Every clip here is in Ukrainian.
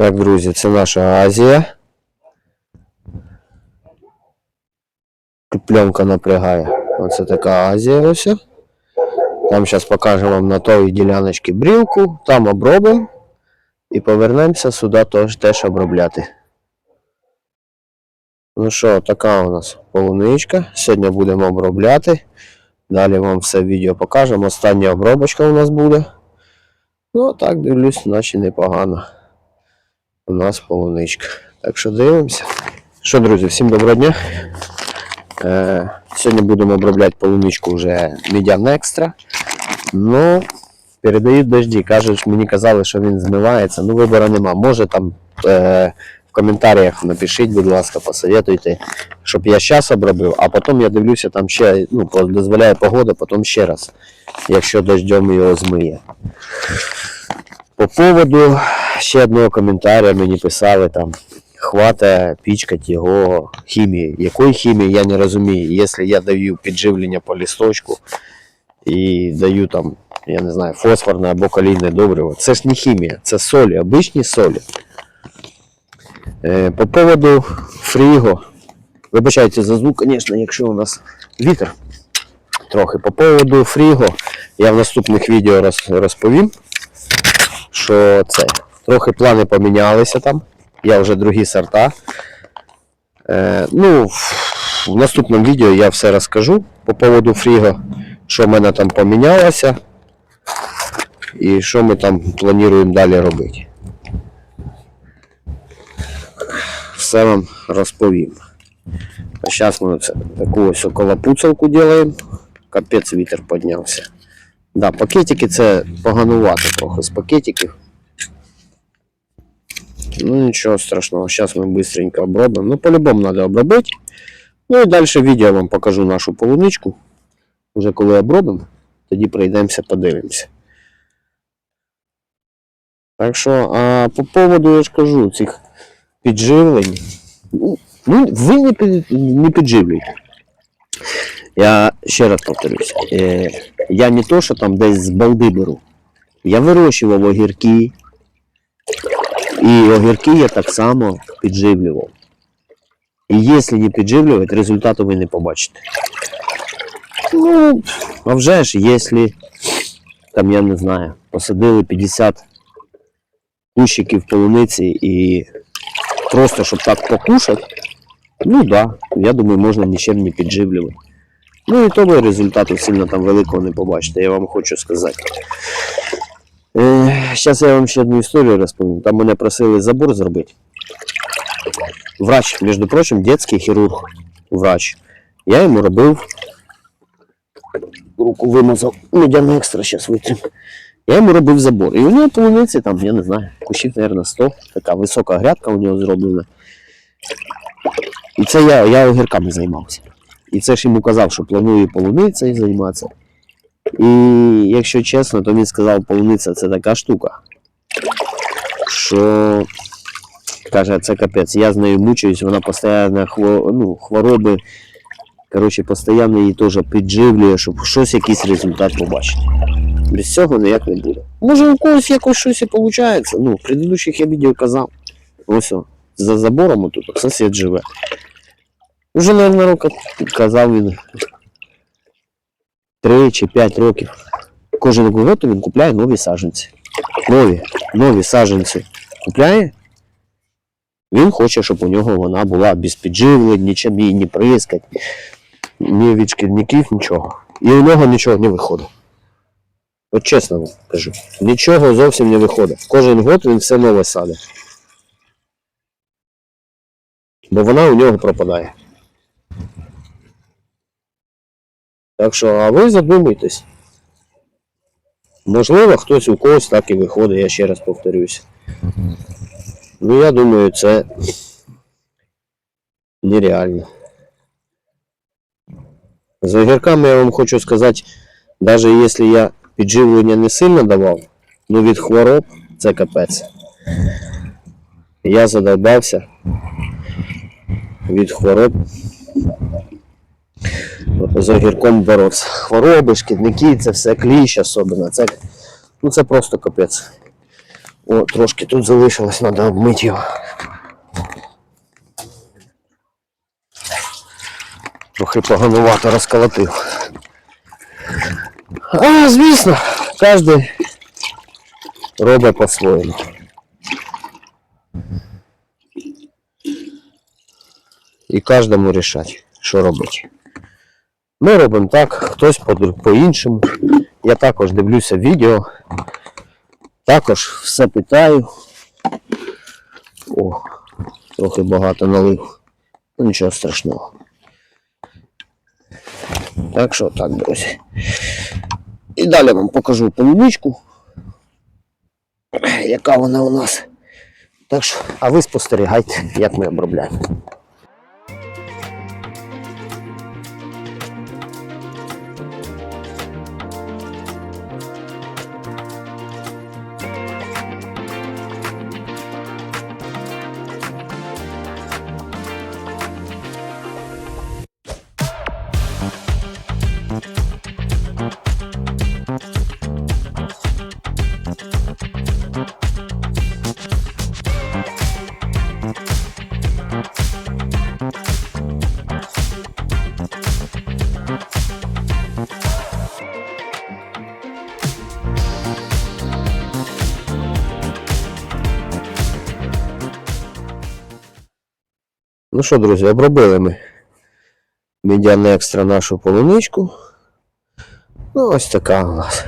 Так, друзі, це наша Азія. Пленка напрягає. Оце така Азія ось. Там зараз покажемо вам на той діляночці брілку, там обробимо і повернемося сюди теж, теж обробляти. Ну що, така у нас полуничка. Сьогодні будемо обробляти. Далі вам все відео покажемо. Остання обробочка у нас буде. Ну, так дивлюсь, наче непогано. У нас полуничка. Так що дивимося. Що, друзі, всім доброго дня. Е, сьогодні будемо обробляти полуничку вже Median Extra. Ну, передають дожді. Кажуть, мені казали, що він змивається. Ну, вибору нема. Може там е, в коментарях напишіть, будь ласка, посоветуйте, щоб я зараз обробив, а потім я дивлюся, там ще ну, дозволяє погода, потім ще раз, якщо дождем його змиє. По поводу ще одного коментаря мені писали там. Хвата пічкати його хімії. Якої хімії, я не розумію. Якщо я даю підживлення по лісточку і даю там, я не знаю, фосфорне або калійне добриво, це ж не хімія, це солі, обичні солі. Е, по поводу фріго. Вибачайте за звук, звісно, якщо у нас вітер трохи. По поводу фріго я в наступних відео розповім що це. Трохи плани помінялися там. Я вже другі сорта. Е, ну, в- наступному відео я все розкажу по поводу фріго, що в мене там помінялося і що ми там плануємо далі робити. Все вам розповім. А зараз ми таку ось околопуцалку робимо. Капець вітер піднявся. Да, пакетики це поганувати трохи з пакетиків. Ну нічого страшного, зараз ми быстренько обробимо. Ну, по-любому треба обробити. Ну і далі відео вам покажу нашу полуничку. Уже коли обробимо, тоді пройдемося, подивимося. Так що, а по поводу, я ж кажу, цих підживлень. Ну, ви не підживлюйте. Я ще раз повторюсь. Е, я не то, що там десь з балди беру. Я вирощував огірки. І огірки я так само підживлював. І якщо не підживлювати, результату ви не побачите. Ну, а вже ж, якщо там, я не знаю, посадили 50 кущиків полуниці і просто щоб так покушати, ну так, да, я думаю, можна нічим не підживлювати. Ну і то результату сильно там великого не побачите, я вам хочу сказати. Е, Зараз я вам ще одну історію розповім. Там мене просили забор зробити. Врач, між прочим, детський хірург. Врач. Я йому робив. Руку вимазав, медяний екстра зараз витрим. Я йому робив забор. І у нього полуниці там, я не знаю, кущів, мабуть, 100. Така висока грядка у нього зроблена. І це я, я огірками займався. І це ж йому казав, що планує полуницею займатися. І якщо чесно, то він сказав, полуниця це така штука, що каже, це капець, я з нею мучуюсь, вона постійно хво, ну, хвороби. Коротше, постійно її теж підживлює, щоб щось якийсь результат побачити. Без цього ніяк не буде. Може у когось якось щось і виходить. Ну, в предыдущих я відео казав. Ось за забором тут сусід живе. Уже, наверное, року казав він 3 чи 5 років. Кожен год він купляє нові саджанці. Нові, нові саджанці купляє. Він хоче, щоб у нього вона була без підживлень, нічим її не прискать, ні від шкідників, нічого. І у нього нічого не виходить. От чесно вам кажу, нічого зовсім не виходить. Кожен год він все нове садить. Бо вона у нього пропадає. Так що, а ви задумайтесь. Можливо, хтось у когось так і виходить, я ще раз повторюсь. Ну, я думаю, це нереально. З огірками я вам хочу сказати, навіть якщо я підживлення не сильно давав, ну від хвороб це капець. Я задовбався від хвороб з огірком боротися. Хвороби, шкідники, це все кліщ особливо. Це, ну це просто капець. О, трошки тут залишилось, треба обмити його. Трохи поганувато розколотив. А, звісно, кожен робить по-своєму. І кожному рішати, що робити. Ми робимо так, хтось по- по-іншому. Я також дивлюся відео, також все питаю. О, трохи багато налив. Ну нічого страшного. Так що так, друзі. І далі вам покажу полуничку, яка вона у нас. Так що, а ви спостерігайте, як ми обробляємо. Ну що, друзі, обробили ми медіана екстра нашу полуничку. Ну, ось така у нас.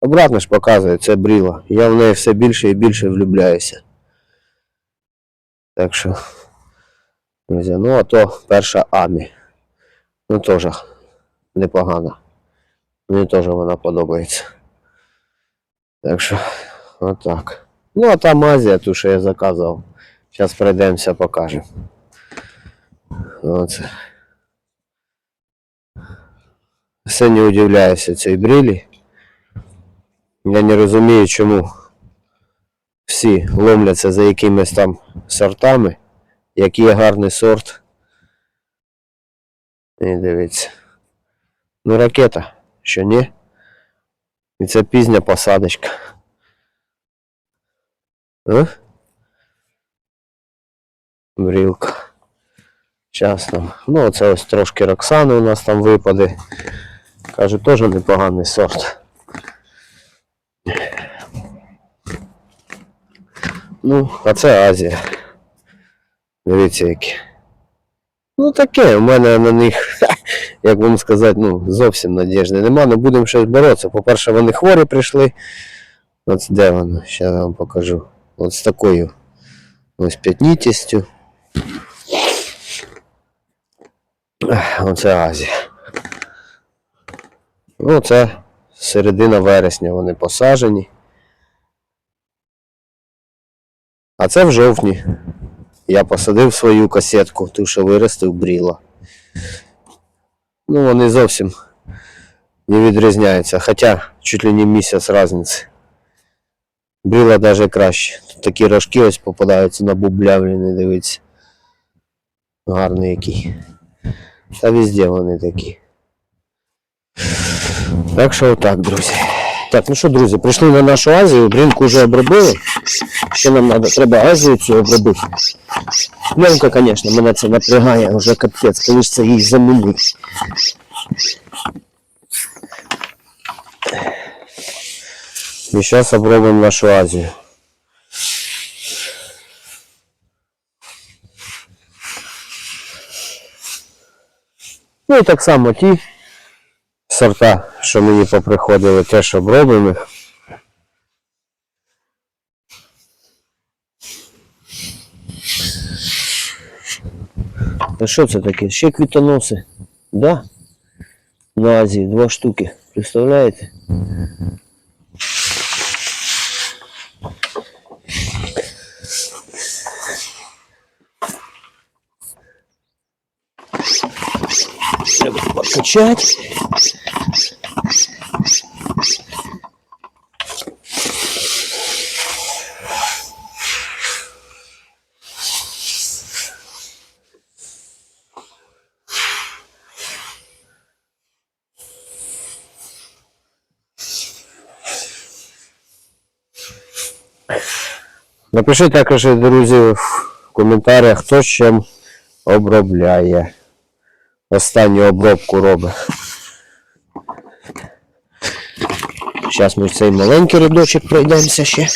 Обратно ж показує, це бріла. Я в неї все більше і більше влюбляюся. Так що, друзі, ну а то перша Амі. Ну теж непогана. Мені теж вона подобається. Так що, отак. Ну, а там Азія, ту, що я заказував. Зараз пройдемося, покажемо. Оце. Все не удивляюся цій брілі. Я не розумію, чому всі ломляться за якимись там сортами. Який є гарний сорт. І дивіться. Ну, ракета, що ні? І це пізня посадочка. А? Брілка. Зараз там. Ну, це ось трошки Роксани у нас там випаде. Кажу, теж непоганий сорт. Ну, а це Азія. Дивіться які. Ну таке, у мене на них, як вам сказати, ну, зовсім надіжди нема, але будемо щось боротися. По-перше, вони хворі прийшли. От де воно, зараз я вам покажу. От з такою ось п'ятнітістю. Оце Азія. Ну, це середина вересня вони посаджені. А це в жовтні. Я посадив свою касетку, ту, що виростив бріла. Ну, вони зовсім не відрізняються, хоча чуть ли не місяць різниці. Бріла навіть краще. Тут такі рожки ось попадаються на бублявлені, дивіться. Гарний який. Та везде вони такі. Так що отак, друзі. Так, ну що, друзі, прийшли на нашу Азію, брінку вже обробили. Ще нам надо, треба Азію цю обробити. Пленка, звісно, мене це напрягає вже капець, коли ж це їй замінить. І зараз обробимо нашу Азію. Ну і так само ті сорта, що мені поприходили, теж оброблені. Та що це таке? Ще квітоноси. Да? На Азії два штуки. Представляєте? печать. Напишите также, друзья, в комментариях, кто чем чим обробляє. Останню обробку робить. Зараз ми цей маленький рядочок пройдемося ще.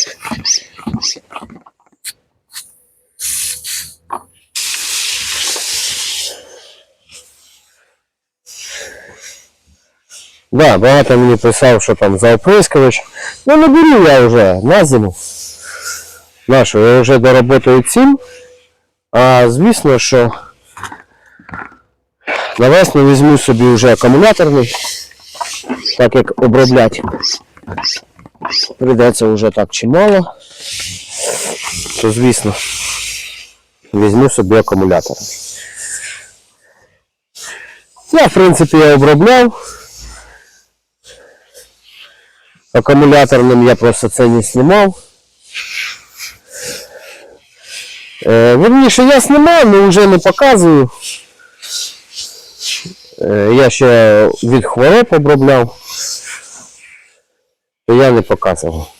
Да, багато мені писав, що там за. Ну не беру я вже на зиму. Нашу, я вже доработаю цим. А звісно, що на весну візьму собі вже акумуляторний, так як обробляти. Прийдеться вже так чимало. То звісно, візьму собі акумулятор. Я, в принципі, я обробляв. Акумуляторним я просто це не знімав. Е, верніше, я знімав, але вже не показую. Е, я ще від хвороб обробляв. То я не показував.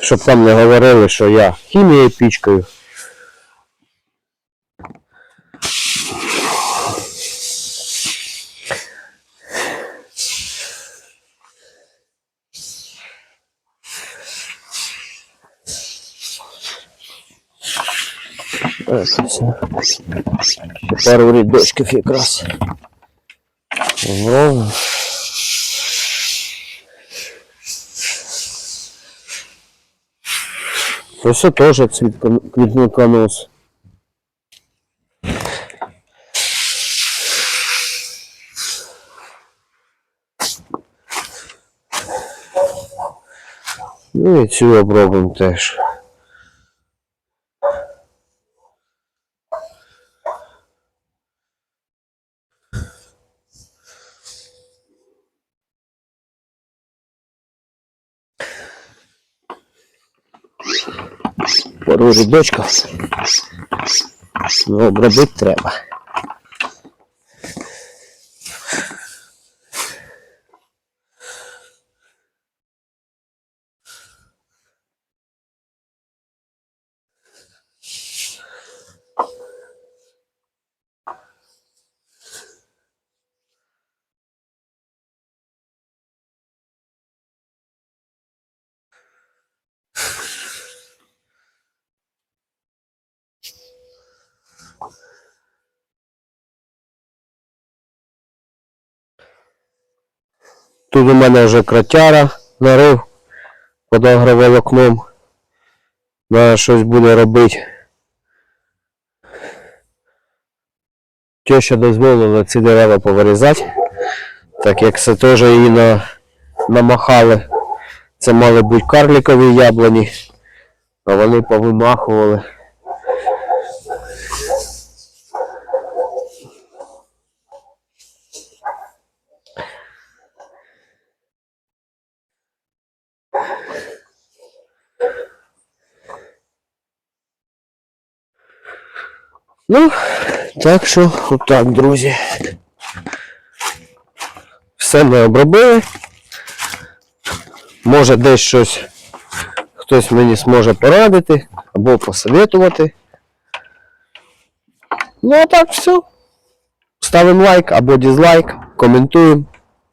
Щоб там не говорили, що я хімією пічкою. Так, все. Тепер у рядочків якраз. Ровно. Ось теж цвіт квітниконос. Ну і цю обробимо теж. Пару дочка. Ну, обробити треба. Тут у мене вже кротяра нарив під агроволокном. Треба щось буде робити. Теща дозволила ці дерева повирізати, так як це теж її на, намахали. Це мали бути карликові яблуні, а вони повимахували. Ну, так що, отак, друзі. Все ми обробили. Може десь щось хтось мені зможе порадити або посоветувати. Ну а так все. Ставимо лайк або дизлайк, коментуємо.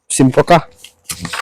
Всім пока.